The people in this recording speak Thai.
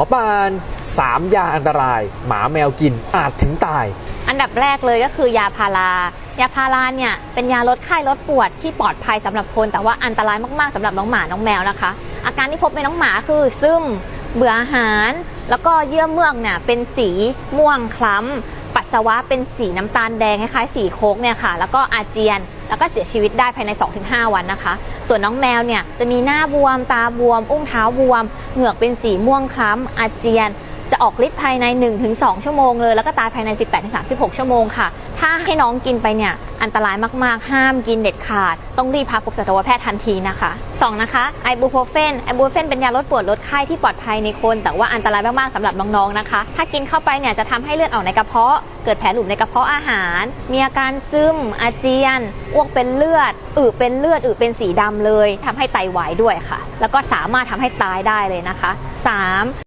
มอปาน3ยาอันตราย หมาแมวกินอาจถึงตาย อันดับแรกเลยก็คือยาพารายาพาราเนี่ยเป็นยาลดไข้ลดปวดที่ปลอดภัยสำหรับคน แต่ว่าอันตรายมากๆสำหรับน้องหมาน้องแมวนะคะ อาการที่พบในน้องหมาคือซึมเบื่ออาหาร แล้วก็เยื่อเมือกเนี่ยเป็นสีม่วงคล้ำปัสสาวะเป็นสีน้ำตาลแดงคล้ายๆสีโคกเนี่ยค่ะ แล้วก็อาเจียน แล้วก็เสียชีวิตได้ภายใน 2-5 วันนะคะ ส่วนน้องแมวเนี่ยจะมีหน้าบวม ตาบวม อุ้งเท้าบวม เหงือกเป็นสีม่วงคล้ำอาเจียน ออกฤทธิ์ภายใน 1-2 ชั่วโมงเลย แล้วก็ตายภายใน 18-36 ชั่วโมงค่ะ ถ้าให้น้องกินไปเนี่ยอันตรายมาก ๆ ห้ามกินเด็ดขาด ต้องรีบพาพบสัตวแพทย์ทันทีนะคะ 2 นะคะไอบูโพรเฟนไอบูโพรเฟนเป็นยาลดปวดลดไข้ที่ปลอดภัยในคน แต่ว่าอันตรายมาก ๆสำหรับน้อง ๆ นะคะ ถ้ากินเข้าไปเนี่ยจะทำให้เลือดออกในกระเพาะ เกิดแผลหลุมในกระเพาะอาหาร มีอาการซึม อาเจียน อ้วกเป็นเลือดอึเป็นเลือดอึเป็นสีดำเลยทำให้ไตวายด้วยค่ะ แล้วก็สามารถทำให้ตายได้เลยนะคะ 3